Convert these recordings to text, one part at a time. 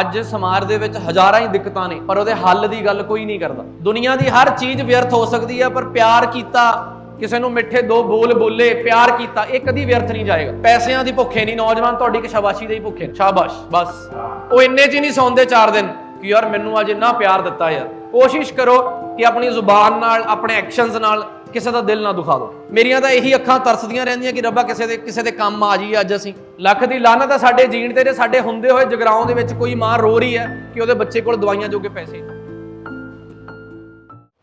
ਅੱਜ ਸਮਾਜ ਦੇ ਵਿੱਚ ਹਜ਼ਾਰਾਂ ਹੀ ਦਿੱਕਤਾਂ ਨੇ, ਪਰ ਉਹਦੇ ਹੱਲ ਦੀ ਗੱਲ ਕੋਈ ਨਹੀਂ ਕਰਦਾ। ਦੁਨੀਆ ਦੀ ਹਰ ਚੀਜ਼ ਵਿਅਰਥ ਹੋ ਸਕਦੀ ਹੈ, ਪਰ ਪਿਆਰ ਕੀਤਾ, ਕਿਸੇ ਨੂੰ ਮਿੱਠੇ ਦੋ ਬੋਲ ਬੋਲੇ, ਪਿਆਰ ਕੀਤਾ, ਇਹ ਕਦੀ ਵਿਅਰਥ ਨਹੀਂ ਜਾਏਗਾ। ਪੈਸਿਆਂ ਦੀ ਭੁੱਖੇ ਨਹੀਂ, ਨੌਜਵਾਨ ਤੁਹਾਡੀ ਕਿ ਸ਼ਾਬਾਸ਼ੀ ਦੇ ਹੀ ਭੁੱਖੇ ਸ਼ਾਬਾਸ਼, ਬਸ। ਉਹ ਇੰਨੇ ਚ ਹੀ ਨਹੀਂ ਸੌਂਦੇ 4 ਦਿਨ ਕਿ ਯਾਰ ਮੈਨੂੰ ਅੱਜ ਇੰਨਾ ਪਿਆਰ ਦਿੱਤਾ ਯਾਰ। ਕੋਸ਼ਿਸ਼ ਕਰੋ ਕਿ ਆਪਣੀ ਜ਼ੁਬਾਨ ਨਾਲ, ਆਪਣੇ ਐਕਸ਼ਨਸ ਨਾਲ ਕਿਸੇ ਦਾ ਦਿਲ ਨਾ ਦੁਖਾ ਦਿਓ ਮੇਰੀਆਂ ਤਾਂ ਇਹੀ ਅੱਖਾਂ ਤਰਸਦੀਆਂ ਰਹਿੰਦੀਆਂ ਕਿ ਰੱਬਾ ਕਿਸੇ ਦੇ ਕਿਸੇ ਦੇ ਕੰਮ ਆ ਜੀ ਅੱਜ ਅਸੀਂ। ਲੱਖ ਦੀ ਲਾਨਤ ਹੈ ਸਾਡੇ ਜੀਣ ਤੇ ਜੇ ਸਾਡੇ ਹੁੰਦੇ ਹੋਏ ਜਗਰਾਉਂ ਦੇ ਵਿੱਚ ਕੋਈ ਮਾਂ ਰੋ ਰਹੀ ਹੈ ਕਿ ਉਹਦੇ ਬੱਚੇ ਕੋਲ ਦਵਾਈਆਂ ਜੋਗੇ ਪੈਸੇ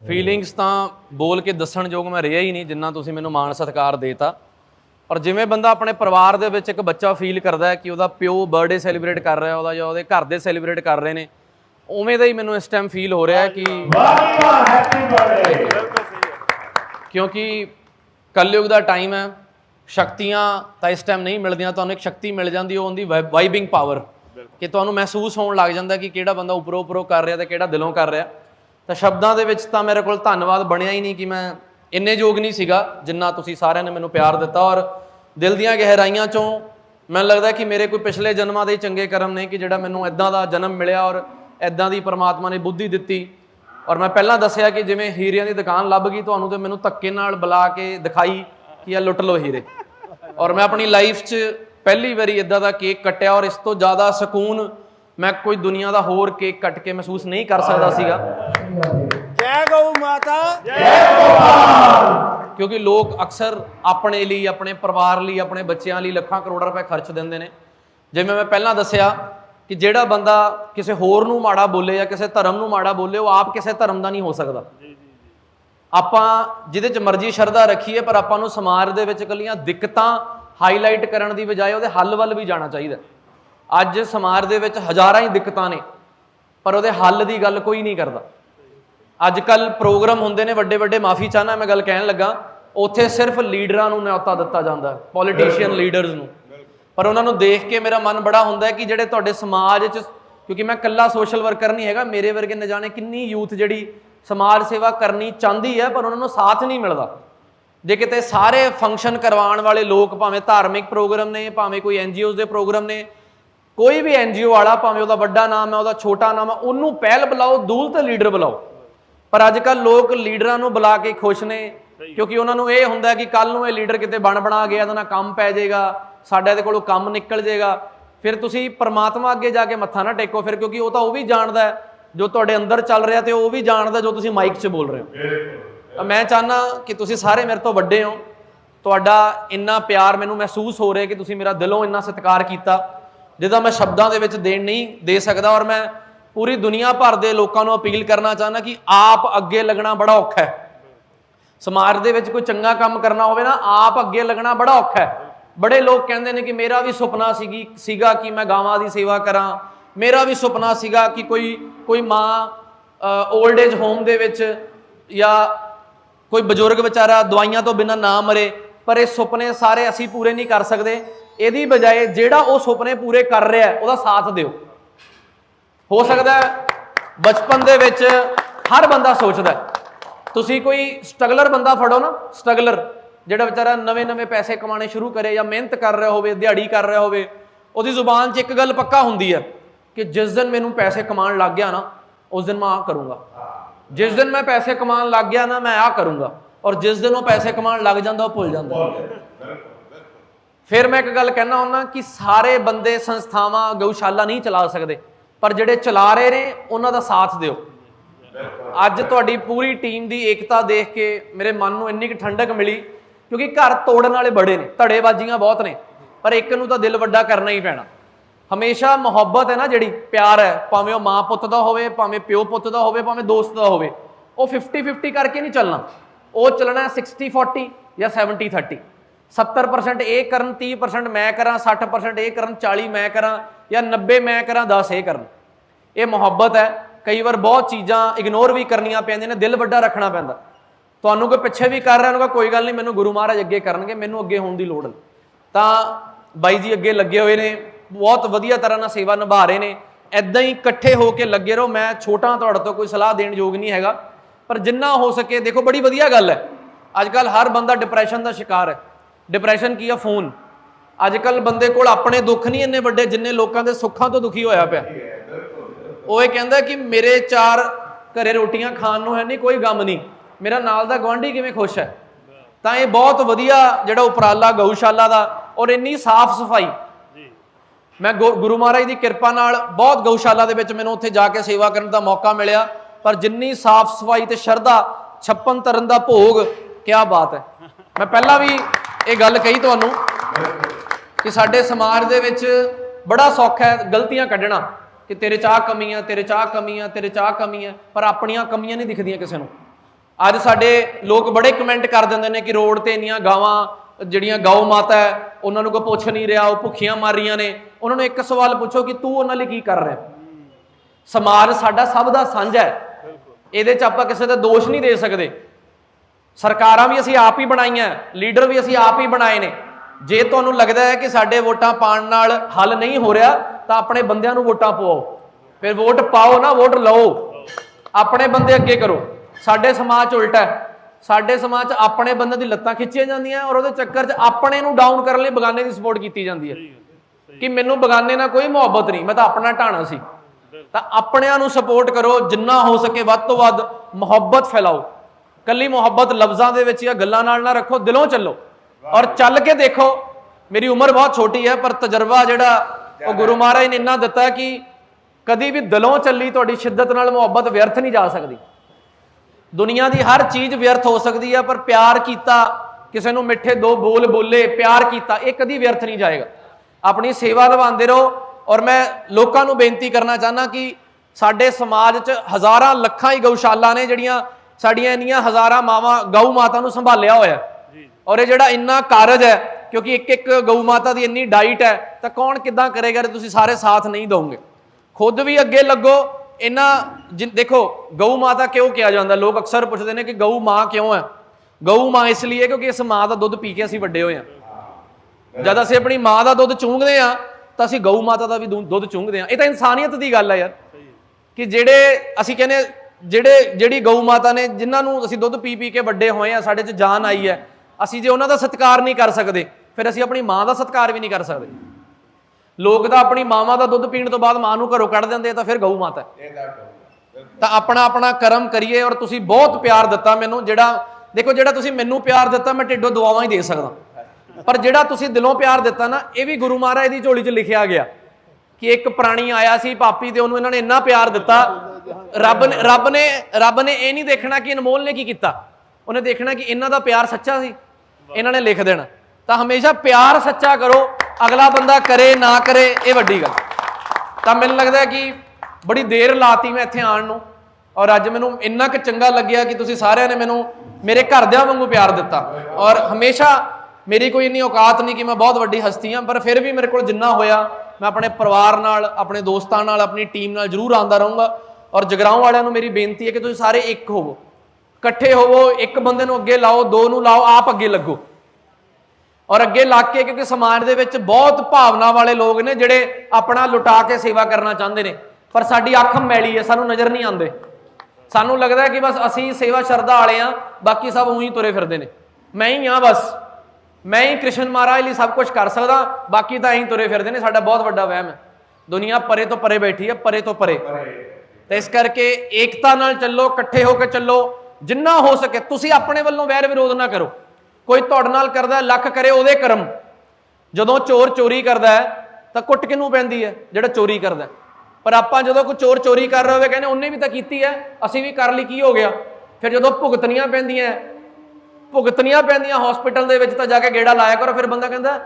ਫੀਲਿੰਗਸ ਤਾਂ ਬੋਲ ਕੇ ਦੱਸਣ ਯੋਗ ਮੈਂ ਰਿਹਾ ਹੀ ਨਹੀਂ, ਜਿੰਨਾ ਤੁਸੀਂ ਮੈਨੂੰ ਮਾਣ ਸਤਿਕਾਰ ਦੇਤਾ। ਔਰ ਜਿਵੇਂ ਬੰਦਾ ਆਪਣੇ ਪਰਿਵਾਰ ਦੇ ਵਿੱਚ ਇੱਕ ਬੱਚਾ ਫੀਲ ਕਰਦਾ ਕਿ ਉਹਦਾ ਪਿਓ ਬਰਥਡੇ ਸੈਲੀਬ੍ਰੇਟ ਕਰ ਰਿਹਾ, ਉਹਦਾ ਜਾਂ ਉਹਦੇ ਘਰ ਦੇ ਸੈਲੀਬ੍ਰੇਟ ਕਰ ਰਹੇ ਨੇ, ਉਵੇਂ ਦਾ ਹੀ ਮੈਨੂੰ ਇਸ ਟਾਈਮ ਫੀਲ ਹੋ ਰਿਹਾ ਹੈ ਕਿ ਕਿਉਂਕਿ ਕਲਯੁਗ ਦਾ ਟਾਈਮ ਹੈ ਸ਼ਕਤੀਆਂ ਤਾਂ ਇਸ ਟਾਈਮ ਨਹੀਂ ਮਿਲਦੀਆਂ ਤੁਹਾਨੂੰ ਇੱਕ ਸ਼ਕਤੀ ਮਿਲ ਜਾਂਦੀ ਉਹ ਹੁੰਦੀ ਵਾਈਬਿੰਗ ਪਾਵਰ ਕਿ ਤੁਹਾਨੂੰ ਮਹਿਸੂਸ ਹੋਣ ਲੱਗ ਜਾਂਦਾ ਕਿ ਕਿਹੜਾ ਬੰਦਾ ਉੱਪਰੋਂ ਉੱਪਰੋਂ ਕਰ ਰਿਹਾ ਤੇ ਕਿਹੜਾ ਦਿਲੋਂ ਕਰ ਰਿਹਾ। ਤਾਂ ਸ਼ਬਦਾਂ ਦੇ ਵਿੱਚ ਤਾਂ ਮੇਰੇ ਕੋਲ ਧੰਨਵਾਦ ਬਣਿਆ ਹੀ ਨਹੀਂ ਕਿ ਮੈਂ ਇੰਨੇ ਯੋਗ ਨਹੀਂ ਸੀਗਾ ਜਿੰਨਾ ਤੁਸੀਂ ਸਾਰਿਆਂ ਨੇ ਮੈਨੂੰ ਪਿਆਰ ਦਿੱਤਾ। ਔਰ ਦਿਲ ਦੀਆਂ ਗਹਿਰਾਈਆਂ ਚੋਂ ਮੈਨੂੰ ਲੱਗਦਾ ਕਿ ਮੇਰੇ ਕੋਈ ਪਿਛਲੇ ਜਨਮਾਂ ਦੇ ਚੰਗੇ ਕਰਮ ਨੇ ਕਿ ਜਿਹੜਾ ਮੈਨੂੰ ਇਦਾਂ ਦਾ ਜਨਮ ਮਿਲਿਆ ਔਰ ਇਦਾਂ ਦੀ ਪਰਮਾਤਮਾ ਨੇ ਬੁੱਧੀ ਦਿੱਤੀ। ਔਰ ਮੈਂ ਪਹਿਲਾਂ ਦੱਸਿਆ ਕਿ ਜਿਵੇਂ ਹੀਰਿਆਂ ਦੀ ਦੁਕਾਨ ਲੱਭ ਗਈ ਤੁਹਾਨੂੰ ਤੇ ਮੈਨੂੰ ਧੱਕੇ ਨਾਲ ਬੁਲਾ ਕੇ ਦਿਖਾਈ ਕਿ ਆ ਲੁੱਟ ਲੋ ਹੀਰੇ। ਔਰ ਮੈਂ ਆਪਣੀ ਲਾਈਫ 'ਚ ਪਹਿਲੀ ਵਾਰੀ ਇਦਾਂ ਦਾ ਕੇਕ ਕੱਟਿਆ ਔਰ ਇਸ ਤੋਂ ਜ਼ਿਆਦਾ ਸਕੂਨ ਮੈਂ ਕੋਈ ਦੁਨੀਆ ਦਾ ਹੋਰ ਕੇਕ ਕੱਟ ਕੇ ਮਹਿਸੂਸ ਨਹੀਂ ਕਰ ਸਕਦਾ ਸੀਗਾ। ਜੈ ਗਊ ਮਾਤਾ। ਕਿਉਂਕਿ ਲੋਕ ਅਕਸਰ ਆਪਣੇ ਲਈ ਆਪਣੇ ਪਰਿਵਾਰ ਲਈ ਆਪਣੇ ਬੱਚਿਆਂ ਲਈ ਲੱਖਾਂ ਕਰੋੜਾਂ ਰੁਪਏ ਖਰਚ ਦਿੰਦੇ ਨੇ। ਜਿਵੇਂ ਮੈਂ ਪਹਿਲਾਂ ਦੱਸਿਆ ਕਿ ਜਿਹੜਾ ਬੰਦਾ ਕਿਸੇ ਹੋਰ ਨੂੰ ਮਾੜਾ ਬੋਲੇ ਜਾਂ ਕਿਸੇ ਧਰਮ ਨੂੰ ਮਾੜਾ ਬੋਲੇ ਉਹ ਆਪ ਕਿਸੇ ਧਰਮ ਦਾ ਨਹੀਂ ਹੋ ਸਕਦਾ। ਆਪਾਂ ਜਿਹਦੇ ਚ ਮਰਜ਼ੀ ਸ਼ਰਧਾ ਰੱਖੀਏ ਪਰ ਆਪਾਂ ਨੂੰ ਸਮਾਜ ਦੇ ਵਿੱਚ ਇਕੱਲੀਆਂ ਦਿੱਕਤਾਂ ਹਾਈਲਾਈਟ ਕਰਨ ਦੀ ਬਜਾਏ ਉਹਦੇ ਹੱਲ ਵੱਲ ਵੀ ਜਾਣਾ ਚਾਹੀਦਾ ਅੱਜ ਸਮਾਜ ਦੇ ਵਿੱਚ ਹਜ਼ਾਰਾਂ ਹੀ ਦਿੱਕਤਾਂ ਨੇ ਪਰ ਉਹਦੇ ਹੱਲ ਦੀ ਗੱਲ ਕੋਈ ਨਹੀਂ ਕਰਦਾ। ਅੱਜ ਕੱਲ ਪ੍ਰੋਗਰਾਮ ਹੁੰਦੇ ਨੇ ਵੱਡੇ ਵੱਡੇ ਮਾਫੀ ਚਾਹਨਾ ਮੈਂ ਗੱਲ ਕਹਿਣ ਲੱਗਾ ਉੱਥੇ ਸਿਰਫ ਲੀਡਰਾਂ ਨੂੰ ਨਿਯੋਤਾ ਦਿੱਤਾ ਜਾਂਦਾ ਪੋਲੀਟੀਸ਼ੀਅਨ ਲੀਡਰਸ ਨੂੰ। ਪਰ ਉਹਨਾਂ ਨੂੰ ਦੇਖ ਕੇ ਮੇਰਾ ਮਨ ਬੜਾ ਹੁੰਦਾ ਹੈ ਕਿ ਜਿਹੜੇ ਤੁਹਾਡੇ ਸਮਾਜ 'ਚ ਕਿਉਂਕਿ ਮੈਂ ਇਕੱਲਾ ਸੋਸ਼ਲ ਵਰਕਰ ਨਹੀਂ ਹੈਗਾ ਮੇਰੇ ਵਰਗੇ ਨਾ ਜਾਣੇ ਕਿੰਨੀ ਯੂਥ ਜਿਹੜੀ ਸਮਾਜ ਸੇਵਾ ਕਰਨੀ ਚਾਹੁੰਦੀ ਹੈ ਪਰ ਉਹਨਾਂ ਨੂੰ ਸਾਥ ਨਹੀਂ ਮਿਲਦਾ। ਜੇ ਕਿਤੇ ਸਾਰੇ ਫੰਕਸ਼ਨ ਕਰਵਾਉਣ ਵਾਲੇ ਲੋਕ ਭਾਵੇਂ ਧਾਰਮਿਕ ਪ੍ਰੋਗਰਾਮ ਨੇ ਭਾਵੇਂ ਕੋਈ ਐਨਜੀਓਜ਼ ਦੇ ਪ੍ਰੋਗਰਾਮ ਨੇ ਕੋਈ ਵੀ ਐਨਜੀਓ ਵਾਲਾ ਭਾਵੇਂ ਉਹਦਾ ਵੱਡਾ ਨਾਮ ਹੈ ਉਹਦਾ ਛੋਟਾ ਨਾਮ ਹੈ ਉਹਨੂੰ ਪਹਿਲ ਬੁਲਾਓ ਦੂਲ ਤੇ ਲੀਡਰ ਬੁਲਾਓ। ਪਰ ਅੱਜ ਕੱਲ ਲੋਕ ਲੀਡਰਾਂ ਨੂੰ ਬੁਲਾ ਕੇ ਖੁਸ਼ ਨੇ ਕਿਉਂਕਿ ਉਹਨਾਂ ਨੂੰ ਇਹ ਹੁੰਦਾ ਕਿ ਕੱਲ ਨੂੰ ਇਹ ਲੀਡਰ ਕਿਤੇ ਬਣ ਬਣਾ ਗਿਆ ਇਹਦਾ ਨਾ ਕੰਮ ਪੈ ਜਾਏਗਾ। ਸਾਡੇ ਇਹਦੇ ਕੋਲੋਂ ਕੰਮ ਨਿਕਲ ਜਾਏਗਾ ਫਿਰ ਤੁਸੀਂ ਪਰਮਾਤਮਾ ਅੱਗੇ ਜਾ ਕੇ ਮੱਥਾ ਨਾ ਟੇਕੋ, ਫਿਰ ਕਿਉਂਕਿ ਉਹ ਤਾਂ ਉਹ ਵੀ ਜਾਣਦਾ ਹੈ, ਜੋ ਤੁਹਾਡੇ ਅੰਦਰ ਚੱਲ ਰਿਹਾ ਤੇ ਉਹ ਵੀ ਜਾਣਦਾ ਜੋ ਤੁਸੀਂ ਮਾਈਕ 'ਚ ਬੋਲ ਰਹੇ ਹੋ। ਤਾਂ ਮੈਂ ਚਾਹਨਾ ਕਿ ਤੁਸੀਂ ਸਾਰੇ ਮੇਰੇ ਤੋਂ ਵੱਡੇ ਹੋ। ਤੁਹਾਡਾ ਇੰਨਾ ਪਿਆਰ ਮੈਨੂੰ ਮਹਿਸੂਸ ਹੋ ਰਿਹਾ ਕਿ ਤੁਸੀਂ ਮੇਰਾ ਦਿਲੋਂ ਇੰਨਾ ਸਤਿਕਾਰ ਕੀਤਾ, ਜਿਹਦਾ ਮੈਂ ਸ਼ਬਦਾਂ ਦੇ ਵਿੱਚ ਦੇਣ ਨਹੀਂ ਦੇ ਸਕਦਾ ਔਰ ਮੈਂ ਪੂਰੀ ਦੁਨੀਆ ਭਰ ਦੇ ਲੋਕਾਂ ਨੂੰ ਅਪੀਲ ਕਰਨਾ ਚਾਹੁੰਦਾ ਕਿ ਆਪ ਅੱਗੇ ਲੱਗਣਾ ਬੜਾ ਔਖਾ ਹੈ। ਸਮਾਜ ਦੇ ਵਿੱਚ ਕੋਈ ਚੰਗਾ ਕੰਮ ਕਰਨਾ ਹੋਵੇ ਨਾ, ਆਪ ਅੱਗੇ ਲੱਗਣਾ ਬੜਾ ਔਖਾ ਹੈ। ਬੜੇ ਲੋਕ ਕਹਿੰਦੇ ਨੇ ਕਿ ਮੇਰਾ ਵੀ ਸੁਪਨਾ ਸੀਗੀ, ਸੀਗਾ ਕਿ ਮੈਂ ਗਾਵਾਂ ਦੀ ਸੇਵਾ ਕਰਾਂ। ਮੇਰਾ ਵੀ ਸੁਪਨਾ ਸੀਗਾ ਕਿ ਕੋਈ ਕੋਈ ਮਾਂ 올ਡ ਏਜ ਹੋਮ ਦੇ ਵਿੱਚ ਜਾਂ ਕੋਈ ਬਜ਼ੁਰਗ ਵਿਚਾਰਾ ਦਵਾਈਆਂ ਤੋਂ ਬਿਨਾਂ ਨਾ ਮਰੇ, ਪਰ ਇਹ ਸੁਪਨੇ ਸਾਰੇ ਅਸੀਂ ਪੂਰੇ ਨਹੀਂ ਕਰ ਸਕਦੇ। ਇਹਦੀ ਬਜਾਏ ਜਿਹੜਾ ਉਹ ਸੁਪਨੇ ਪੂਰੇ ਕਰ ਰਿਹਾ ਉਹਦਾ ਸਾਥ ਦਿਓ। ਹੋ ਸਕਦਾ ਬਚਪਨ ਦੇ ਵਿੱਚ ਹਰ ਬੰਦਾ ਸੋਚਦਾ ਤੁਸੀਂ ਕੋਈ ਸਟਰਗਲਰ ਬੰਦਾ ਫੜੋ ਨਾ, ਸਟਰਗਲਰ। ਜਿਹੜਾ ਵਿਚਾਰਾ ਨਵੇਂ-ਨਵੇਂ ਪੈਸੇ ਕਮਾਉਣੇ ਸ਼ੁਰੂ ਕਰੇ ਜਾਂ ਮਿਹਨਤ ਕਰ ਰਿਹਾ ਹੋਵੇ, ਦਿਹਾੜੀ ਕਰ ਰਿਹਾ ਹੋਵੇ, ਉਹਦੀ ਜ਼ੁਬਾਨ 'ਚ ਇੱਕ ਗੱਲ ਪੱਕਾ ਹੁੰਦੀ ਹੈ ਕਿ ਜਿਸ ਦਿਨ ਮੈਨੂੰ ਪੈਸੇ ਕਮਾਉਣ ਲੱਗ ਗਿਆ ਨਾ, ਉਸ ਦਿਨ ਮੈਂ ਆ ਕਰੂੰਗਾ। ਜਿਸ ਦਿਨ ਮੈਂ ਪੈਸੇ ਕਮਾਉਣ ਲੱਗ ਗਿਆ ਨਾ, ਮੈਂ ਆ ਕਰੂੰਗਾ। ਔਰ ਜਿਸ ਦਿਨ ਉਹ ਪੈਸੇ ਕਮਾਉਣ ਲੱਗ ਜਾਂਦਾ, ਉਹ ਭੁੱਲ ਜਾਂਦਾ। ਫਿਰ ਮੈਂ ਇੱਕ ਗੱਲ ਕਹਿਣਾ ਹੁੰਦਾ ਕਿ ਸਾਰੇ ਬੰਦੇ ਸੰਸਥਾਵਾਂ ਗਊਸ਼ਾਲਾ ਨਹੀਂ ਚਲਾ ਸਕਦੇ, ਪਰ ਜਿਹੜੇ ਚਲਾ ਰਹੇ ਨੇ, ਉਹਨਾਂ ਦਾ ਸਾਥ ਦਿਓ। ਅੱਜ ਤੁਹਾਡੀ ਪੂਰੀ ਟੀਮ ਦੀ ਏਕਤਾ ਦੇਖ ਕੇ ਮੇਰੇ ਮਨ ਨੂੰ ਇੰਨੀ ਕੁ ਠੰਡਕ ਮਿਲੀ ਕਿਉਂਕਿ ਘਰ ਤੋੜਨ ਵਾਲੇ ਬੜੇ ਨੇ ਧੜੇਬਾਜ਼ੀਆਂ ਬਹੁਤ ਨੇ, ਪਰ ਇੱਕ ਨੂੰ ਤਾਂ ਦਿਲ ਵੱਡਾ ਕਰਨਾ ਹੀ ਪੈਣਾ। ਹਮੇਸ਼ਾ ਮੁਹੱਬਤ ਹੈ ਨਾ ਜਿਹੜੀ, ਪਿਆਰ ਹੈ, ਭਾਵੇਂ ਉਹ ਮਾਂ ਪੁੱਤ ਦਾ ਹੋਵੇ, ਭਾਵੇਂ ਪਿਓ ਪੁੱਤ ਦਾ ਹੋਵੇ, ਭਾਵੇਂ ਦੋਸਤ ਦਾ ਹੋਵੇ, ਉਹ 50 50 ਕਰਕੇ ਨਹੀਂ ਚੱਲਣਾ। ਉਹ ਚੱਲਣਾ 60 40 ਜਾਂ 70 30 70% ਇਹ ਕਰਨ 30% ਮੈਂ ਕਰਾਂ 60% ਇਹ ਕਰਨ 40 ਮੈਂ ਕਰਾਂ ਜਾਂ 90 ਮੈਂ ਕਰਾਂ 10 ਇਹ ਕਰਨ। ਇਹ ਮੁਹੱਬਤ ਹੈ, ਕਈ ਵਾਰ ਬਹੁਤ ਚੀਜ਼ਾਂ ਇਗਨੋਰ ਵੀ ਕਰਨੀਆਂ ਪੈਂਦੀਆਂ ਨੇ, ਦਿਲ ਵੱਡਾ ਰੱਖਣਾ ਪੈਂਦਾ। ਤੁਹਾਨੂੰ ਕੋਈ ਪਿੱਛੇ ਵੀ ਕਰ ਰਿਹਾ ਹੋਊਗਾ, ਕੋਈ ਗੱਲ ਨਹੀਂ, ਮੈਨੂੰ ਗੁਰੂ ਮਹਾਰਾਜ ਅੱਗੇ ਕਰਨਗੇ, ਮੈਨੂੰ ਅੱਗੇ ਹੋਣ ਦੀ ਲੋੜ ਨਹੀਂ। ਤਾਂ ਬਾਈ ਜੀ ਅੱਗੇ ਲੱਗੇ ਹੋਏ ਨੇ, ਬਹੁਤ ਵਧੀਆ ਤਰ੍ਹਾਂ ਨਾਲ ਸੇਵਾ ਨਿਭਾ ਰਹੇ ਨੇ। ਐਦਾਂ ਹੀ ਇਕੱਠੇ ਹੋ ਕੇ ਲੱਗੇ ਰਹੋ, ਮੈਂ ਛੋਟਾ ਤੁਹਾਡੇ ਤੋਂ ਕੋਈ ਸਲਾਹ ਦੇਣ ਯੋਗ ਨਹੀਂ ਹੈਗਾ। ਪਰ ਜਿੰਨਾ ਹੋ ਸਕੇ, ਦੇਖੋ ਬੜੀ ਵਧੀਆ ਗੱਲ ਹੈ। ਅੱਜ ਕੱਲ ਹਰ ਬੰਦਾ ਡਿਪਰੈਸ਼ਨ ਦਾ ਸ਼ਿਕਾਰ ਹੈ। ਡਿਪਰੈਸ਼ਨ ਕੀ ਆ? ਫੋਨ। ਅੱਜ ਕੱਲ ਬੰਦੇ ਕੋਲ ਆਪਣੇ ਦੁੱਖ ਨਹੀਂ ਇੰਨੇ ਵੱਡੇ ਜਿੰਨੇ ਲੋਕਾਂ ਦੇ ਸੁੱਖਾਂ ਤੋਂ ਦੁਖੀ ਹੋਇਆ ਪਿਆ। ਉਹ ਇਹ ਕਹਿੰਦਾ ਕਿ ਮੇਰੇ ਚਾਰ ਘਰੇ ਰੋਟੀਆਂ ਖਾਣ ਨੂੰ ਹੈ ਨਹੀਂ, ਕੋਈ ਗਮ ਨਹੀਂ। ਮੇਰਾ ਨਾਲ ਦਾ ਗਵਾਂਢੀ ਕਿਵੇਂ ਖੁਸ਼ ਹੈ? ਤਾਂ ਇਹ ਬਹੁਤ ਵਧੀਆ ਜਿਹੜਾ ਉਪਰਾਲਾ ਗਊਸ਼ਾਲਾ ਦਾ ਔਰ ਇੰਨੀ ਸਾਫ਼ ਸਫ਼ਾਈ। ਮੈਂ ਗੁਰੂ ਮਹਾਰਾਜ ਦੀ ਕਿਰਪਾ ਨਾਲ ਬਹੁਤ ਗਊਸ਼ਾਲਾ ਦੇ ਵਿੱਚ ਮੈਨੂੰ ਉੱਥੇ ਜਾ ਕੇ ਸੇਵਾ ਕਰਨ ਦਾ ਮੌਕਾ ਮਿਲਿਆ। ਪਰ ਜਿੰਨੀ ਸਾਫ਼ ਸਫ਼ਾਈ ਤੇ ਸ਼ਰਧਾ ਛੱਪਨ ਤਰਨ ਦਾ ਭੋਗ ਕਿਆ ਬਾਤ ਹੈ। ਮੈਂ ਪਹਿਲਾਂ ਵੀ ਇਹ ਗੱਲ ਕਹੀ ਤੁਹਾਨੂੰ ਕਿ ਸਾਡੇ ਸਮਾਜ ਦੇ ਵਿੱਚ ਬੜਾ ਸੌਖਾ ਹੈ ਗਲਤੀਆਂ ਕੱਢਣਾ ਕਿ ਤੇਰੇ ਚਾਹ ਕਮੀਆਂ ਤੇਰੇ ਚਾਹ ਕਮੀਆਂ ਤੇਰੇ ਚਾਹ ਕਮੀਆਂ ਪਰ ਆਪਣੀਆਂ ਕਮੀਆਂ ਨਹੀਂ ਦਿਖਦੀਆਂ ਕਿਸੇ ਨੂੰ। ਅੱਜ ਸਾਡੇ ਲੋਕ ਬੜੇ ਕਮੈਂਟ ਕਰ ਦਿੰਦੇ ਨੇ ਕਿ ਰੋਡ ਤੇ ਇੰਨੀਆਂ ਗਾਵਾਂ, ਜਿਹੜੀਆਂ ਗਊ ਮਾਤਾ ਹੈ, ਉਹਨਾਂ ਨੂੰ ਕੋਈ ਪੁੱਛ ਨਹੀਂ ਰਿਹਾ, ਉਹ ਭੁੱਖੀਆਂ ਮਰ ਰਹੀਆਂ ਨੇ। ਉਹਨਾਂ ਨੂੰ ਇੱਕ ਸਵਾਲ ਪੁੱਛੋ ਕਿ ਤੂੰ ਉਹਨਾਂ ਲਈ ਕੀ ਕਰ ਰਿਹਾ? ਸਮਾਜ ਸਾਡਾ ਸਭ ਦਾ ਸਾਂਝਾ ਹੈ। ਇਹਦੇ 'ਚ ਆਪਾਂ ਕਿਸੇ ਦਾ ਦੋਸ਼ ਨਹੀਂ ਦੇ ਸਕਦੇ। ਸਰਕਾਰਾਂ ਵੀ ਅਸੀਂ ਆਪ ਹੀ ਬਣਾਈਆਂ, ਲੀਡਰ ਵੀ ਅਸੀਂ ਆਪ ਹੀ ਬਣਾਏ ਨੇ। ਜੇ ਤੁਹਾਨੂੰ ਲੱਗਦਾ ਹੈ ਕਿ ਸਾਡੇ ਵੋਟਾਂ ਪਾਉਣ ਨਾਲ ਹੱਲ ਨਹੀਂ ਹੋ ਰਿਹਾ, ਤਾਂ ਆਪਣੇ ਬੰਦਿਆਂ ਨੂੰ ਵੋਟਾਂ ਪਵਾਓ। ਫਿਰ ਵੋਟ ਪਾਓ ਨਾ, ਵੋਟ ਲਓ। ਆਪਣੇ ਬੰਦੇ ਅੱਗੇ ਕਰੋ। ਸਾਡੇ ਸਮਾਜ 'ਚ ਉਲਟਾ ਹੈ। ਸਾਡੇ ਸਮਾਜ 'ਚ ਆਪਣੇ ਬੰਦੇ ਦੀ ਲੱਤਾਂ ਖਿੱਚੀਆਂ ਜਾਂਦੀਆਂ ਔਰ ਉਹਦੇ ਚੱਕਰ 'ਚ ਆਪਣੇ ਨੂੰ ਡਾਊਨ ਕਰਨ ਲਈ ਬਗਾਨੇ ਦੀ ਸਪੋਰਟ ਕੀਤੀ ਜਾਂਦੀ ਹੈ। ਕਿ ਮੈਨੂੰ ਬਗਾਨੇ ਨਾਲ ਕੋਈ ਮੁਹੱਬਤ ਨਹੀਂ ਮੈਂ ਤਾਂ ਆਪਣਾ ਢਾਣਾ ਸੀ। ਤਾਂ ਆਪਣਿਆਂ ਨੂੰ ਸਪੋਰਟ ਕਰੋ ਜਿੰਨਾ ਹੋ ਸਕੇ ਵੱਧ ਤੋਂ ਵੱਧ ਮੁਹੱਬਤ ਫੈਲਾਓ। ਕੱਲੀ ਮੁਹੱਬਤ ਲਫ਼ਜ਼ਾਂ ਦੇ ਵਿੱਚ ਜਾਂ ਗੱਲਾਂ ਨਾਲ ਨਾ ਰੱਖੋ ਦਿਲੋਂ ਚੱਲੋ। ਔਰ ਚੱਲ ਕੇ ਦੇਖੋ ਮੇਰੀ ਉਮਰ ਬਹੁਤ ਛੋਟੀ ਹੈ ਪਰ ਤਜਰਬਾ ਜਿਹੜਾ ਉਹ ਗੁਰੂ ਮਹਾਰਾਜ ਨੇ ਇੰਨਾ ਦਿੱਤਾ ਕਿ ਕਦੀ ਵੀ ਦਿਲੋਂ ਚੱਲੀ ਤੁਹਾਡੀ ਸ਼ਿੱਦਤ ਨਾਲ ਮੁਹੱਬਤ ਵਿਅਰਥ ਨਹੀਂ ਜਾ ਸਕਦੀ। ਦੁਨੀਆ ਦੀ ਹਰ ਚੀਜ਼ ਵਿਅਰਥ ਹੋ ਸਕਦੀ ਹੈ ਪਰ ਪਿਆਰ ਕੀਤਾ ਕਿਸੇ ਨੂੰ ਮਿੱਠੇ ਦੋ ਬੋਲ ਬੋਲੇ ਪਿਆਰ ਕੀਤਾ ਇਹ ਕਦੀ ਵਿਅਰਥ ਨਹੀਂ ਜਾਏਗਾ। ਆਪਣੀ ਸੇਵਾ ਨਿਭਾਉਂਦੇ ਰਹੋ ਔਰ ਮੈਂ ਲੋਕਾਂ ਨੂੰ ਬੇਨਤੀ ਕਰਨਾ ਚਾਹਨਾ ਕਿ ਸਾਡੇ ਸਮਾਜ 'ਚ ਹਜ਼ਾਰਾਂ ਲੱਖਾਂ ਹੀ ਗਊਸ਼ਾਲਾ ਨੇ ਜਿਹੜੀਆਂ ਸਾਡੀਆਂ ਇੰਨੀਆਂ ਹਜ਼ਾਰਾਂ ਮਾਵਾਂ ਗਊ ਮਾਤਾ ਨੂੰ ਸੰਭਾਲਿਆ ਹੋਇਆ। ਔਰ ਇਹ ਜਿਹੜਾ ਇੰਨਾ ਕਾਰਜ ਹੈ ਕਿਉਂਕਿ ਇੱਕ ਇੱਕ ਗਊ ਮਾਤਾ ਦੀ ਇੰਨੀ ਡਾਈਟ ਹੈ ਤਾਂ ਕੌਣ ਕਿੱਦਾਂ ਕਰੇਗਾ ਜੇ ਤੁਸੀਂ ਸਾਰੇ ਸਾਥ ਨਹੀਂ ਦੋਗੇ ਖੁਦ ਵੀ ਅੱਗੇ ਲੱਗੋ ਇਹਨਾਂ ਦੇਖੋ ਗਊ ਮਾਤਾ ਕਿਉਂ ਕਿਹਾ ਜਾਂਦਾ? ਲੋਕ ਅਕਸਰ ਪੁੱਛਦੇ ਨੇ ਕਿ ਗਊ ਮਾਂ ਕਿਉਂ ਹੈ? ਗਊ ਮਾਂ ਇਸ ਲਈ ਹੈ ਕਿਉਂਕਿ ਇਸ ਮਾਂ ਦਾ ਦੁੱਧ ਪੀ ਕੇ ਅਸੀਂ ਵੱਡੇ ਹੋਏ ਹਾਂ। ਜਦ ਅਸੀਂ ਆਪਣੀ ਮਾਂ ਦਾ ਦੁੱਧ ਚੂੰਘਦੇ ਆ ਤਾਂ ਅਸੀਂ ਗਊ ਮਾਤਾ ਦਾ ਵੀ ਦੁੱਧ ਚੂੰਘਦੇ ਆ ਇਹ ਤਾਂ ਇਨਸਾਨੀਅਤ ਦੀ ਗੱਲ ਹੈ ਯਾਰ। ਕਿ ਜਿਹੜੇ ਅਸੀਂ ਕਹਿੰਦੇ ਜਿਹੜੇ ਜਿਹੜੀ ਗਊ ਮਾਤਾ ਨੇ ਜਿਨ੍ਹਾਂ ਨੂੰ ਅਸੀਂ ਦੁੱਧ ਪੀ ਪੀ ਕੇ ਵੱਡੇ ਹੋਏ ਆ ਸਾਡੇ 'ਚ ਜਾਨ ਆਈ ਹੈ ਅਸੀਂ ਜੇ ਉਹਨਾਂ ਦਾ ਸਤਿਕਾਰ ਨਹੀਂ ਕਰ ਸਕਦੇ ਫਿਰ ਅਸੀਂ ਆਪਣੀ ਮਾਂ ਦਾ ਸਤਿਕਾਰ ਵੀ ਨਹੀਂ ਕਰ ਸਕਦੇ। ਲੋਕ ਤਾਂ ਆਪਣੀ ਮਾਵਾਂ ਦਾ ਦੁੱਧ ਪੀਣ ਤੋਂ ਬਾਅਦ ਮਾਂ ਨੂੰ ਘਰੋਂ ਕੱਢ ਦਿੰਦੇ ਤਾਂ ਫਿਰ ਗਊ ਮਾਤਾ ਤਾਂ ਆਪਣਾ ਆਪਣਾ ਕਰਮ ਕਰੀਏ ਔਰ ਤੁਸੀਂ ਬਹੁਤ ਪਿਆਰ ਦਿੱਤਾ ਮੈਨੂੰ ਜਿਹੜਾ ਦੇਖੋ ਜਿਹੜਾ ਤੁਸੀਂ ਮੈਨੂੰ ਪਿਆਰ ਦਿੱਤਾ ਮੈਂ ਢਿੱਡੋਂ ਦੁਆਵਾਂ ਹੀ ਦੇ ਸਕਦਾ। ਪਰ ਜਿਹੜਾ ਤੁਸੀਂ ਦਿਲੋਂ ਪਿਆਰ ਦਿੱਤਾ ਨਾ ਇਹ ਵੀ ਗੁਰੂ ਮਹਾਰਾਜ ਦੀ ਝੋਲੀ 'ਚ ਲਿਖਿਆ ਗਿਆ ਕਿ ਇੱਕ ਪ੍ਰਾਣੀ ਆਇਆ ਸੀ ਪਾਪੀ ਤੇ ਉਹਨੂੰ ਇਹਨਾਂ ਨੇ ਇੰਨਾ ਪਿਆਰ ਦਿੱਤਾ। ਰੱਬ ਨੇ ਰੱਬ ਨੇ ਰੱਬ ਨੇ ਇਹ ਨਹੀਂ ਦੇਖਣਾ ਕਿ ਅਨਮੋਲ ਨੇ ਕੀ ਕੀਤਾ। ਉਹਨੇ ਦੇਖਣਾ ਕਿ ਇਹਨਾਂ ਦਾ ਪਿਆਰ ਸੱਚਾ ਸੀ। ਇਹਨਾਂ ਨੇ ਲਿਖ ਦੇਣਾ। ਤਾਂ ਹਮੇਸ਼ਾ ਪਿਆਰ ਸੱਚਾ ਕਰੋ ਅਗਲਾ ਬੰਦਾ ਕਰੇ, ਨਾ ਕਰੇ, ਇਹ ਵੱਡੀ ਗੱਲ। ਤਾਂ ਮੈਨੂੰ ਲੱਗਦਾ ਕਿ ਬੜੀ ਦੇਰ ਲਾਤੀ ਮੈਂ ਇੱਥੇ ਆਉਣ ਨੂੰ ਔਰ ਅੱਜ ਮੈਨੂੰ ਇੰਨਾ ਕੁ ਚੰਗਾ ਲੱਗਿਆ ਕਿ ਤੁਸੀਂ ਸਾਰਿਆਂ ਨੇ ਮੈਨੂੰ ਮੇਰੇ ਘਰਦਿਆਂ ਵਾਂਗੂ ਪਿਆਰ ਦਿੱਤਾ। ਔਰ ਹਮੇਸ਼ਾ ਮੇਰੀ ਕੋਈ ਇੰਨੀ ਔਕਾਤ ਨਹੀਂ ਕਿ ਮੈਂ ਬਹੁਤ ਵੱਡੀ ਹਸਤੀ ਹਾਂ, ਪਰ ਫਿਰ ਵੀ ਮੇਰੇ ਕੋਲ ਜਿੰਨਾ ਹੋਇਆ, ਮੈਂ ਆਪਣੇ ਪਰਿਵਾਰ ਨਾਲ, ਆਪਣੇ ਦੋਸਤਾਂ ਨਾਲ, ਆਪਣੀ ਟੀਮ ਨਾਲ ਜ਼ਰੂਰ ਆਉਂਦਾ ਰਹੂੰਗਾ। ਔਰ ਜਗਰਾਉਂ ਵਾਲਿਆਂ ਨੂੰ ਮੇਰੀ ਬੇਨਤੀ ਹੈ ਕਿ ਤੁਸੀਂ ਸਾਰੇ ਇੱਕ ਹੋਵੋ। ਇਕੱਠੇ ਹੋਵੋ, ਇੱਕ ਬੰਦੇ ਨੂੰ ਅੱਗੇ ਲਾਓ, ਦੋ ਨੂੰ ਲਾਓ, ਆਪ ਅੱਗੇ ਲੱਗੋ। ਔਰ ਅੱਗੇ ਲੱਗ ਕੇ ਕਿਉਂਕਿ ਸਮਾਜ ਦੇ ਵਿੱਚ ਬਹੁਤ ਭਾਵਨਾ ਵਾਲੇ ਲੋਕ ਨੇ ਜਿਹੜੇ ਆਪਣਾ ਲੁਟਾ ਕੇ ਸੇਵਾ ਕਰਨਾ ਚਾਹੁੰਦੇ ਨੇ। ਪਰ ਸਾਡੀ ਅੱਖ ਮੈਲੀ ਹੈ, ਸਾਨੂੰ ਨਜ਼ਰ ਨਹੀਂ ਆਉਂਦੇ। ਸਾਨੂੰ ਲੱਗਦਾ ਕਿ ਬਸ ਅਸੀਂ ਸੇਵਾ ਸ਼ਰਧਾ ਵਾਲੇ ਆ ਬਾਕੀ ਸਭ ਉਹੀ ਤੁਰੇ ਫਿਰਦੇ ਨੇ। ਮੈਂ ਹੀ ਆ ਬਸ। ਮੈਂ ਹੀ ਕ੍ਰਿਸ਼ਨ ਮਹਾਰਾਜ ਲਈ ਸਭ ਕੁਝ ਕਰ ਸਕਦਾ, ਬਾਕੀ ਤਾਂ ਐਂ ਤੁਰੇ ਫਿਰਦੇ ਨੇ, ਸਾਡਾ ਬਹੁਤ ਵੱਡਾ ਵਹਿਮ ਹੈ। ਦੁਨੀਆ ਪਰੇ ਤੋਂ ਪਰੇ ਬੈਠੀ ਹੈ, ਪਰੇ ਤੋਂ ਪਰੇ। ਤੇ ਇਸ ਕਰਕੇ ਏਕਤਾ ਨਾਲ ਚੱਲੋ, ਇਕੱਠੇ ਹੋ ਕੇ ਚੱਲੋ, ਜਿੰਨਾ ਹੋ ਸਕੇ, ਤੁਸੀਂ ਆਪਣੇ ਵੱਲੋਂ ਵੈਰ ਵਿਰੋਧ ਨਾ ਕਰੋ। ਕੋਈ ਤੁਹਾਡੇ ਨਾਲ ਕਰਦਾ ਲੱਖ ਕਰੇ ਉਹਦੇ ਕਰਮ। ਜਦੋਂ ਚੋਰ ਚੋਰੀ ਕਰਦਾ ਹੈ, ਤਾਂ ਕੁੱਟ ਕਿਹਨੂੰ ਪੈਂਦੀ ਹੈ? ਜਿਹੜਾ ਚੋਰੀ ਕਰਦਾ ਪਰ ਆਪਾਂ ਜਦੋਂ ਕੋਈ ਚੋਰ ਚੋਰੀ ਕਰ ਰਿਹਾ ਹੋਵੇ, ਕਹਿੰਦੇ ਉਹਨੇ ਵੀ ਤਾਂ ਕੀਤੀ ਹੈ, ਅਸੀਂ ਵੀ ਕਰ ਲਈ, ਕੀ ਹੋ ਗਿਆ? ਫਿਰ ਜਦੋਂ ਭੁਗਤਣੀਆਂ ਪੈਂਦੀਆਂ ਭੁਗਤਣੀਆਂ ਪੈਂਦੀਆਂ ਹਸਪੀਟਲ ਦੇ ਵਿੱਚ ਤਾਂ ਜਾ ਕੇ ਗੇੜਾ ਲਾਇਆ ਕਰੋ, ਫਿਰ ਬੰਦਾ ਕਹਿੰਦਾ,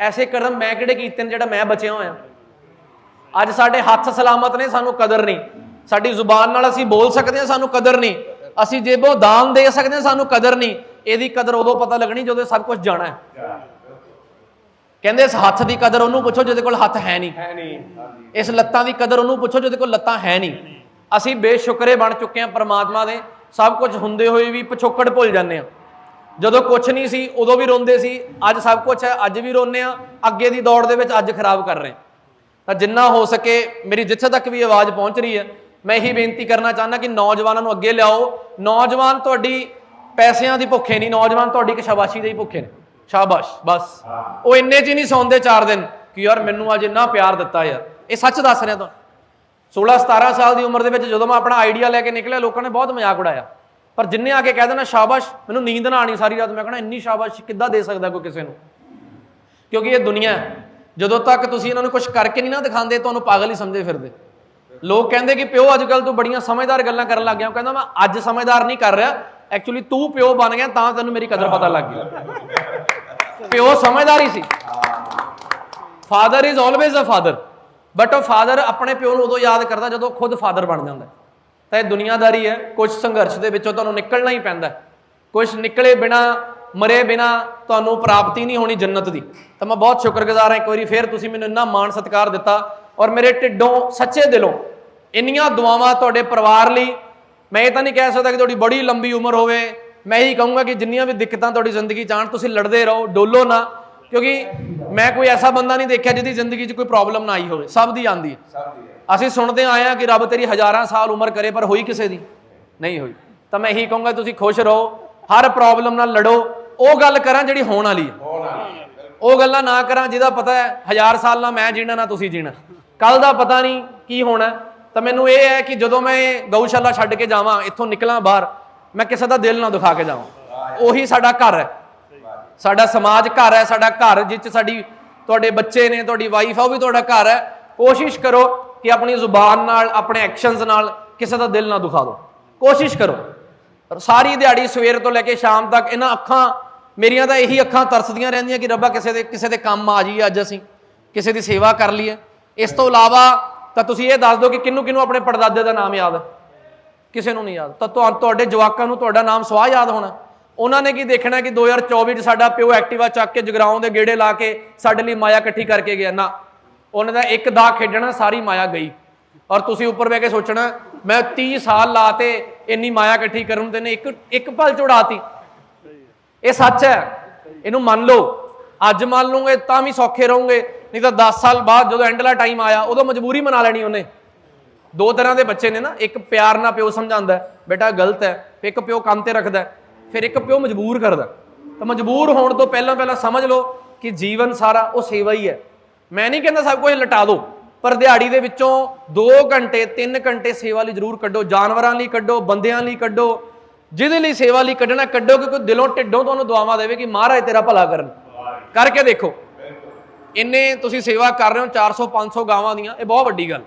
ਐਸੇ ਕਰਮ ਮੈਂ ਕਿਹੜੇ ਕੀਤੇ ਨੇ ਜਿਹੜਾ ਮੈਂ ਬਚਿਆ ਹੋਇਆ? ਅੱਜ ਸਾਡੇ ਹੱਥ ਸਲਾਮਤ ਨੇ, ਸਾਨੂੰ ਕਦਰ ਨਹੀਂ। ਸਾਡੀ ਜ਼ੁਬਾਨ ਨਾਲ ਅਸੀਂ ਬੋਲ ਸਕਦੇ ਹਾਂ, ਸਾਨੂੰ ਕਦਰ ਨਹੀਂ। ਅਸੀਂ ਜੇਬੋਂ ਦਾਨ ਦੇ ਸਕਦੇ ਹਾਂ, ਸਾਨੂੰ ਕਦਰ ਨਹੀਂ। ਇਹਦੀ ਕਦਰ ਉਦੋਂ ਪਤਾ ਲੱਗਣੀ ਜਦੋਂ ਸਭ ਕੁਝ ਜਾਣਾ ਹੈ। ਕਹਿੰਦੇ ਇਸ ਹੱਥ ਦੀ ਕਦਰ ਉਹਨੂੰ ਪੁੱਛੋ ਜਿਹਦੇ ਕੋਲ ਹੱਥ ਹੈ ਨਹੀਂ। ਹੈ ਨਹੀਂ। ਇਸ ਲੱਤਾਂ ਦੀ ਕਦਰ ਉਹਨੂੰ ਪੁੱਛੋ ਜਿਹਦੇ ਕੋਲ ਲੱਤਾਂ ਹੈ ਨਹੀਂ। ਅਸੀਂ ਬੇਸ਼ੁਕਰੇ ਬਣ ਚੁੱਕੇ ਹਾਂ ਪ੍ਰਮਾਤਮਾ ਦੇ। ਸਭ ਕੁਝ ਹੁੰਦੇ ਹੋਏ ਵੀ ਪਿਛੋਕੜ ਭੁੱਲ ਜਾਂਦੇ ਹਾਂ। ਜਦੋਂ ਕੁਝ ਨਹੀਂ ਸੀ ਉਦੋਂ ਵੀ ਰੋਂਦੇ ਸੀ। ਅੱਜ ਸਭ ਕੁਝ ਹੈ ਅੱਜ ਵੀ ਰੋਂਦੇ ਆ ਅੱਗੇ ਦੀ ਦੌੜ ਦੇ ਵਿੱਚ ਅੱਜ ਖਰਾਬ ਕਰ ਰਹੇ। ਤਾਂ ਜਿੰਨਾ ਹੋ ਸਕੇ ਮੇਰੀ ਜਿੱਥੇ ਤੱਕ ਵੀ ਆਵਾਜ਼ ਪਹੁੰਚ ਰਹੀ ਹੈ ਮੈਂ ਇਹੀ ਬੇਨਤੀ ਕਰਨਾ ਚਾਹੁੰਦਾ ਕਿ ਨੌਜਵਾਨਾਂ ਨੂੰ ਅੱਗੇ ਲਿਆਓ। ਨੌਜਵਾਨ ਤੁਹਾਡੀ ਪੈਸਿਆਂ ਦੀ ਭੁੱਖੇ ਨਹੀਂ, ਨੌਜਵਾਨ ਤੁਹਾਡੀ ਇੱਕ ਸ਼ਾਬਾਸ਼ੀ ਦੇ ਹੀ ਭੁੱਖੇ ਨੇ। ਸ਼ਾਬਾਸ਼, ਬਸ। ਉਹ ਇੰਨੇ ਚ ਹੀ ਨਹੀਂ ਸੌਂਦੇ ਚਾਰ ਦਿਨ ਕਿ ਯਾਰ ਮੈਨੂੰ ਅੱਜ ਇੰਨਾ ਪਿਆਰ ਦਿੱਤਾ ਯਾਰ। ਇਹ ਸੱਚ ਦੱਸ ਰਿਹਾ ਤੁਹਾਨੂੰ। 16 17 ਸਾਲ ਦੀ ਉਮਰ ਦੇ ਵਿੱਚ ਜਦੋਂ ਮੈਂ ਆਪਣਾ ਆਈਡੀਆ ਲੈ ਕੇ ਨਿਕਲਿਆ, ਲੋਕਾਂ ਨੇ ਬਹੁਤ ਮਜ਼ਾਕ ਉਡਾਇਆ। ਪਰ ਜਿੰਨੇ ਆ ਕੇ ਕਹਿ ਦੇਣਾ, ਸ਼ਾਬਾਸ਼, ਮੈਨੂੰ ਨੀਂਦ ਨਾ ਆਣੀ ਸਾਰੀ ਰਾਤ। ਮੈਂ ਕਹਣਾ, ਇੰਨੀ ਸ਼ਾਬਾਸ਼ ਕਿੱਦਾਂ ਦੇ ਸਕਦਾ ਕੋਈ ਕਿਸੇ ਨੂੰ? ਕਿਉਂਕਿ ਇਹ ਦੁਨੀਆ ਜਦੋਂ ਤੱਕ ਤੁਸੀਂ ਇਹਨਾਂ ਨੂੰ ਕੁਝ ਕਰਕੇ ਨਹੀਂ ਨਾ ਦਿਖਾਉਂਦੇ, ਤੁਹਾਨੂੰ ਪਾਗਲ ਹੀ ਸਮਝੇ ਫਿਰਦੇ। ਲੋਕ ਕਹਿੰਦੇ ਕਿ ਪਿਓ, ਅੱਜ ਕੱਲ ਤੂੰ ਬੜੀਆਂ ਸਮਝਦਾਰ ਗੱਲਾਂ ਕਰਨ ਲੱਗ ਗਿਆ। ਉਹ ਕਹਿੰਦਾ, ਮੈਂ ਅੱਜ ਸਮਝਦਾਰ ਨਹੀਂ ਕਰ ਰਿਹਾ। ਐਕਚੁਅਲੀ ਤੂੰ ਪਿਓ ਬਣ ਗਿਆ, ਤਾਂ ਤੈਨੂੰ ਮੇਰੀ ਕਦਰ ਪਤਾ ਲੱਗ ਗਈ। ਪਿਓ ਸਮਝਦਾਰ ਹੀ ਸੀ। Father is always a father but ਉਹ ਫਾਦਰ ਆਪਣੇ ਪਿਓ ਨੂੰ ਉਦੋਂ ਯਾਦ ਕਰਦਾ ਜਦੋਂ ਖੁਦ ਫਾਦਰ ਬਣ ਜਾਂਦਾ ਤਾਂ ਇਹ ਦੁਨੀਆਦਾਰੀ ਹੈ। ਕੁਝ ਸੰਘਰਸ਼ ਦੇ ਵਿੱਚੋਂ ਤੁਹਾਨੂੰ ਨਿਕਲਣਾ ਹੀ ਪੈਂਦਾ ਹੈ। ਕੁਝ ਨਿਕਲੇ ਬਿਨਾ, ਮਰੇ ਬਿਨਾ ਤੁਹਾਨੂੰ ਪ੍ਰਾਪਤੀ ਨਹੀਂ ਹੋਣੀ ਜੰਨਤ ਦੀ। ਤਾਂ ਮੈਂ ਬਹੁਤ ਸ਼ੁਕਰਗੁਜ਼ਾਰ ਹਾਂ। ਇੱਕ ਵਾਰੀ ਫੇਰ ਤੁਸੀਂ ਮੈਨੂੰ ਇੰਨਾ ਮਾਣ ਸਤਿਕਾਰ ਦਿੱਤਾ ਔਰ ਮੇਰੇ ਢਿੱਡੋਂ, ਸੱਚੇ ਦਿਲੋਂ ਇੰਨੀਆਂ ਦੁਆਵਾਂ ਤੁਹਾਡੇ ਪਰਿਵਾਰ ਲਈ ਮੈਂ ਇਹ ਤਾਂ ਨਹੀਂ ਕਹਿ ਸਕਦਾ ਕਿ ਤੁਹਾਡੀ ਬੜੀ ਲੰਬੀ ਉਮਰ ਹੋਵੇ। ਮੈਂ ਇਹੀ ਕਹੂੰਗਾ ਕਿ ਜਿੰਨੀਆਂ ਵੀ ਦਿੱਕਤਾਂ ਤੁਹਾਡੀ ਜ਼ਿੰਦਗੀ 'ਚ ਆਉਣ ਤੁਸੀਂ ਲੜਦੇ ਰਹੋ ਡੋਲੋ ਨਾ। ਕਿਉਂਕਿ ਮੈਂ ਕੋਈ ਐਸਾ ਬੰਦਾ ਨਹੀਂ ਦੇਖਿਆ ਜਿਹਦੀ ਜ਼ਿੰਦਗੀ 'ਚ ਕੋਈ ਪ੍ਰੋਬਲਮ ਨਾ ਆਈ ਹੋਵੇ। ਸਭ ਦੀ ਆਂਦੀ ਹੈ। ਅਸੀਂ ਸੁਣਦੇ ਆਏ ਆ ਕਿ ਰੱਬ ਤੇਰੀ ਹਜ਼ਾਰਾਂ ਸਾਲ ਉਮਰ ਕਰੇ ਪਰ ਹੋਈ ਕਿਸੇ ਦੀ? ਨਹੀਂ ਹੋਈ। ਤਾਂ ਮੈਂ ਇਹੀ ਕਹੂੰਗਾ ਤੁਸੀਂ ਖੁਸ਼ ਰਹੋ ਹਰ ਪ੍ਰੋਬਲਮ ਨਾਲ ਲੜੋ। ਉਹ ਗੱਲ ਕਰਾਂ ਜਿਹੜੀ ਹੋਣ ਵਾਲੀ ਹੈ। ਉਹ ਗੱਲਾਂ ਨਾ ਕਰਾਂ ਜਿਹਦਾ ਪਤਾ ਹੈ ਹਜ਼ਾਰ ਸਾਲ ਨਾ ਮੈਂ ਜੀਣਾ ਨਾ ਤੁਸੀਂ ਜੀਣਾ। ਕੱਲ ਦਾ ਪਤਾ ਨਹੀਂ ਕੀ ਹੋਣਾ। ਤਾਂ ਮੈਨੂੰ ਇਹ ਹੈ ਕਿ ਜਦੋਂ ਮੈਂ ਗਊਸ਼ਾਲਾ ਛੱਡ ਕੇ ਜਾਵਾਂ, ਇੱਥੋਂ ਨਿਕਲਾਂ ਬਾਹਰ, ਮੈਂ ਕਿਸੇ ਦਾ ਦਿਲ ਨਾ ਦੁਖਾ ਕੇ ਜਾਵਾਂ। ਉਹੀ ਸਾਡਾ ਘਰ ਹੈ। ਸਾਡਾ ਸਮਾਜ ਘਰ ਹੈ, ਸਾਡਾ ਘਰ ਜਿਸ 'ਚ ਸਾਡੀ, ਤੁਹਾਡੇ ਬੱਚੇ ਨੇ, ਤੁਹਾਡੀ ਵਾਈਫ ਆ, ਉਹ ਵੀ ਤੁਹਾਡਾ ਘਰ ਹੈ। ਕੋਸ਼ਿਸ਼ ਕਰੋ ਕਿ ਆਪਣੀ ਜ਼ੁਬਾਨ ਨਾਲ, ਆਪਣੇ ਐਕਸ਼ਨਸ ਨਾਲ ਕਿਸੇ ਦਾ ਦਿਲ ਨਾ ਦੁਖਾ ਦਿਓ। ਕੋਸ਼ਿਸ਼ ਕਰੋ। ਸਾਰੀ ਦਿਹਾੜੀ ਸਵੇਰ ਤੋਂ ਲੈ ਕੇ ਸ਼ਾਮ ਤੱਕ ਇਹਨਾਂ ਅੱਖਾਂ, ਮੇਰੀਆਂ ਤਾਂ ਇਹੀ ਅੱਖਾਂ ਤਰਸਦੀਆਂ ਰਹਿੰਦੀਆਂ ਕਿ ਰੱਬਾ ਕਿਸੇ ਦੇ ਕਿਸੇ ਦੇ ਕੰਮ ਆ ਜਾਈਏ ਅੱਜ ਅਸੀਂ, ਕਿਸੇ ਦੀ ਸੇਵਾ ਕਰ ਲਈਏ। ਇਸ ਤੋਂ ਇਲਾਵਾ ਤਾਂ ਤੁਸੀਂ ਇਹ ਦੱਸ ਦਿਓ ਕਿ ਕਿਹਨੂੰ ਕਿਹਨੂੰ ਆਪਣੇ ਪੜਦਾਦੇ ਦਾ ਨਾਮ ਯਾਦ ਕਿਸੇ ਨੂੰ ਨਹੀਂ ਯਾਦ। ਤਾਂ ਤੁਹਾ- ਤੁਹਾਡੇ ਜਵਾਕਾਂ ਨੂੰ ਤੁਹਾਡਾ ਨਾਮ ਸਵਾਹ ਯਾਦ ਹੋਣਾ। ਉਹਨਾਂ ਨੇ ਕੀ ਦੇਖਣਾ ਕਿ 2024 ਚ ਸਾਡਾ ਪਿਓ ਐਕਟਿਵਾ ਚੱਕ ਕੇ ਜਗਰਾਉਂ ਦੇ ਗੇੜੇ ਲਾ ਕੇ ਸਾਡੇ ਲਈ ਮਾਇਆ ਇਕੱਠੀ ਕਰਕੇ ਗਿਆ। ਨਾ, ਉਹਨਾਂ ਦਾ ਇੱਕ ਦਾ ਖੇਡਣਾ, ਸਾਰੀ ਮਾਇਆ ਗਈ। ਔਰ ਤੁਸੀਂ ਉੱਪਰ ਬਹਿ ਕੇ ਸੋਚਣਾ, ਮੈਂ 30 ਸਾਲ ਲਾਤੇ ਇੰਨੀ ਮਾਇਆ ਇਕੱਠੀ ਕਰਨ ਨੂੰ ਨੇ ਇੱਕ ਇੱਕ ਪਲ ਚ ਉਡਾਤੀ ਇਹ ਸੱਚ ਹੈ। ਇਹਨੂੰ ਮੰਨ ਲਓ। ਅੱਜ ਮੰਨ ਲਓਗੇ, ਤਾਂ ਵੀ ਸੌਖੇ ਰਹੋਗੇ। ਨਹੀਂ ਤਾਂ 10 ਸਾਲ ਬਾਅਦ ਜਦੋਂ ਐਂਡਲਾ ਟਾਈਮ ਆਇਆ, ਉਦੋਂ ਮਜਬੂਰੀ ਮਨਾ ਲੈਣੀ ਉਹਨੇ। ਦੋ ਤਰ੍ਹਾਂ ਦੇ ਬੱਚੇ ਨੇ ਨਾ, ਇੱਕ ਪਿਆਰ ਨਾਲ ਪਿਓ ਸਮਝਾਉਂਦਾ ਬੇਟਾ ਗਲਤ ਹੈ, ਫਿਰ ਇੱਕ ਪਿਓ ਕੰਮ ਤੇ ਰੱਖਦਾ ਫਿਰ ਇੱਕ ਪਿਓ ਮਜਬੂਰ ਕਰਦਾ ਤਾਂ ਮਜਬੂਰ ਹੋਣ ਤੋਂ ਪਹਿਲਾਂ ਪਹਿਲਾਂ ਸਮਝ ਲਓ ਕਿ ਜੀਵਨ ਸਾਰਾ ਉਹ ਸੇਵਾ ਹੀ ਹੈ। ਮੈਂ ਨਹੀਂ ਕਹਿੰਦਾ ਸਭ ਕੁਝ ਲਟਾ ਦਿਓ ਪਰ ਦਿਹਾੜੀ ਦੇ ਵਿੱਚੋਂ 2 ਘੰਟੇ 3 ਘੰਟੇ ਸੇਵਾ ਲਈ ਜ਼ਰੂਰ ਕੱਢੋ, ਜਾਨਵਰਾਂ ਲਈ ਕੱਢੋ, ਬੰਦਿਆਂ ਲਈ ਕੱਢੋ। ਜਿਹਦੇ ਲਈ ਸੇਵਾ ਲਈ ਕੱਢਣਾ, ਕੱਢੋ ਕਿਉਂਕਿ ਦਿਲੋਂ ਢਿੱਡੋਂ ਤੁਹਾਨੂੰ ਦੁਆਵਾਂ ਦੇਵੇ ਕਿ ਮਹਾਰਾਜ ਤੇਰਾ ਭਲਾ ਕਰਨ। ਕਰਕੇ ਦੇਖੋ। ਇੰਨੇ ਤੁਸੀਂ ਸੇਵਾ ਕਰ ਰਹੇ ਹੋ 400 500 ਗਾਵਾਂ ਦੀਆਂ, ਇਹ ਬਹੁਤ ਵੱਡੀ ਗੱਲ।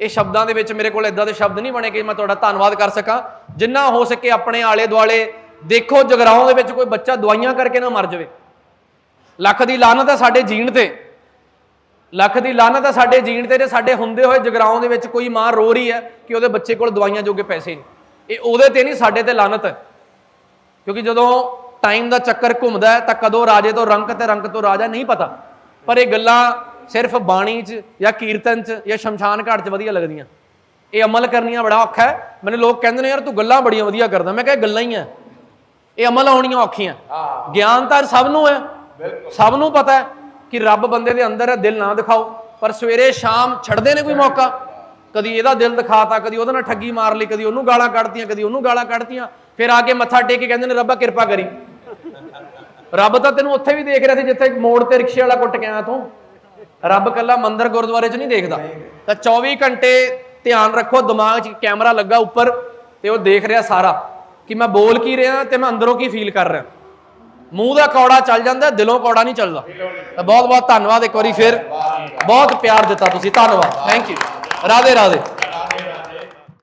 ਇਹ ਸ਼ਬਦਾਂ ਦੇ ਵਿੱਚ ਮੇਰੇ ਕੋਲ ਇਦਾਂ ਦੇ ਸ਼ਬਦ ਨਹੀਂ ਬਣੇ ਕਿ ਮੈਂ ਤੁਹਾਡਾ ਧੰਨਵਾਦ ਕਰ ਸਕਾਂ। ਜਿੰਨਾ ਹੋ ਸਕੇ ਆਪਣੇ ਆਲੇ ਦੁਆਲੇ ਦੇਖੋ, ਜਗਰਾਉਂ ਦੇ ਵਿੱਚ ਕੋਈ ਬੱਚਾ ਦਵਾਈਆਂ ਕਰਕੇ ਨਾ ਮਰ ਜਾਵੇ। ਲੱਖ ਦੀ ਲਾਨਤ ਹੈ ਸਾਡੇ ਜੀਣ ਤੇ। ਲੱਖ ਦੀ ਲਾਨਤ ਹੈ ਸਾਡੇ ਜੀਣ ਤੇ ਜੇ ਸਾਡੇ ਹੁੰਦੇ ਹੋਏ ਜਗਰਾਉਂ ਦੇ ਵਿੱਚ ਕੋਈ ਮਾਂ ਰੋ ਰਹੀ ਹੈ ਕਿ ਉਹਦੇ ਬੱਚੇ ਕੋਲ ਦਵਾਈਆਂ ਜੋਗੇ ਪੈਸੇ ਨਹੀਂ। ਇਹ ਉਹਦੇ ਤੇ ਨਹੀਂ, ਸਾਡੇ ਤੇ ਲਾਨਤ ਹੈ। ਕਿਉਂਕਿ ਜਦੋਂ ਟਾਈਮ ਦਾ ਚੱਕਰ ਘੁੰਮਦਾ ਹੈ ਤਾਂ ਕਦੋਂ ਰਾਜੇ ਤੋਂ ਰੰਕ ਤੇ ਰੰਕ ਤੋਂ ਰਾਜਾ ਨਹੀਂ ਪਤਾ। ਪਰ ਇਹ ਗੱਲਾਂ ਸਿਰਫ ਬਾਣੀ 'ਚ ਜਾਂ ਕੀਰਤਨ 'ਚ ਜਾਂ ਸ਼ਮਸ਼ਾਨ ਘਾਟ 'ਚ ਵਧੀਆ ਲੱਗਦੀਆਂ। ਇਹ ਅਮਲ ਕਰਨੀਆਂ ਬੜਾ ਔਖਾ ਹੈ। ਮੈਨੂੰ ਲੋਕ ਕਹਿੰਦੇ ਨੇ ਯਾਰ ਤੂੰ ਗੱਲਾਂ ਬੜੀਆਂ ਵਧੀਆ ਕਰਦਾ। ਮੈਂ ਕਿਹਾ ਗੱਲਾਂ ਹੀ ਆ। ਇਹ ਅਮਲ ਆਉਣੀਆਂ ਔਖੀਆਂ। ਗਿਆਨ ਤਾਂ ਸਭ ਨੂੰ ਹੈ। ਸਭ ਨੂੰ ਪਤਾ ਹੈ ਕਿ ਰੱਬ ਬੰਦੇ ਦੇ ਅੰਦਰ ਹੈ ਦਿਲ ਨਾ ਦਿਖਾਓ। ਪਰ ਸਵੇਰੇ ਸ਼ਾਮ ਛੱਡਦੇ ਨੇ ਕੋਈ ਮੌਕਾ। ਕਦੀ ਇਹਦਾ ਦਿਲ ਦਿਖਾਤਾ ਕਦੀ ਉਹਦੇ ਨਾਲ ਠੱਗੀ ਮਾਰ ਲਈ ਕਦੀ ਉਹਨੂੰ ਗਾਲਾਂ ਕੱਢਤੀਆਂ ਕਦੀ ਉਹਨੂੰ ਗਾਲਾਂ ਕੱਢਤੀਆਂ। ਫਿਰ ਆ ਕੇ ਮੱਥਾ ਟੇਕ ਕੇ ਕਹਿੰਦੇ ਨੇ ਰੱਬਾ ਕਿਰਪਾ ਕਰੀ। ਰੱਬ ਤਾਂ ਤੈਨੂੰ ਉੱਥੇ ਵੀ ਦੇਖ ਰਿਹਾ ਸੀ ਜਿੱਥੇ ਮੋੜ ਤੇ ਰਿਕਸ਼ੇ ਵਾਲਾ ਕੁੱਟ ਕੇ ਆਇਆ ਤੂੰ। ਰੱਬ ਕੱਲਾ ਮੰਦਰ ਗੁਰਦੁਆਰੇ 'ਚ ਨਹੀਂ ਦੇਖਦਾ। ਤਾਂ 24 ਘੰਟੇ ਧਿਆਨ ਰੱਖੋ, ਦਿਮਾਗ 'ਚ ਕੈਮਰਾ ਲੱਗਾ ਉੱਪਰ ਤੇ ਉਹ ਦੇਖ ਰਿਹਾ ਸਾਰਾ ਕਿ ਮੈਂ ਬੋਲ ਕੀ ਰਿਹਾ ਤੇ ਮੈਂ ਅੰਦਰੋਂ ਕੀ ਫੀਲ ਕਰ ਰਿਹਾ। ਮੂੰਹ ਦਾ ਕੌੜਾ ਚੱਲ ਜਾਂਦਾ, ਦਿਲੋਂ ਕੌੜਾ ਨਹੀਂ ਚੱਲਦਾ। ਤਾਂ ਬਹੁਤ ਬਹੁਤ ਧੰਨਵਾਦ ਇੱਕ ਵਾਰੀ ਫਿਰ। ਬਹੁਤ ਪਿਆਰ ਦਿੱਤਾ ਤੁਸੀਂ, ਧੰਨਵਾਦ। Thank you Radhe Radhe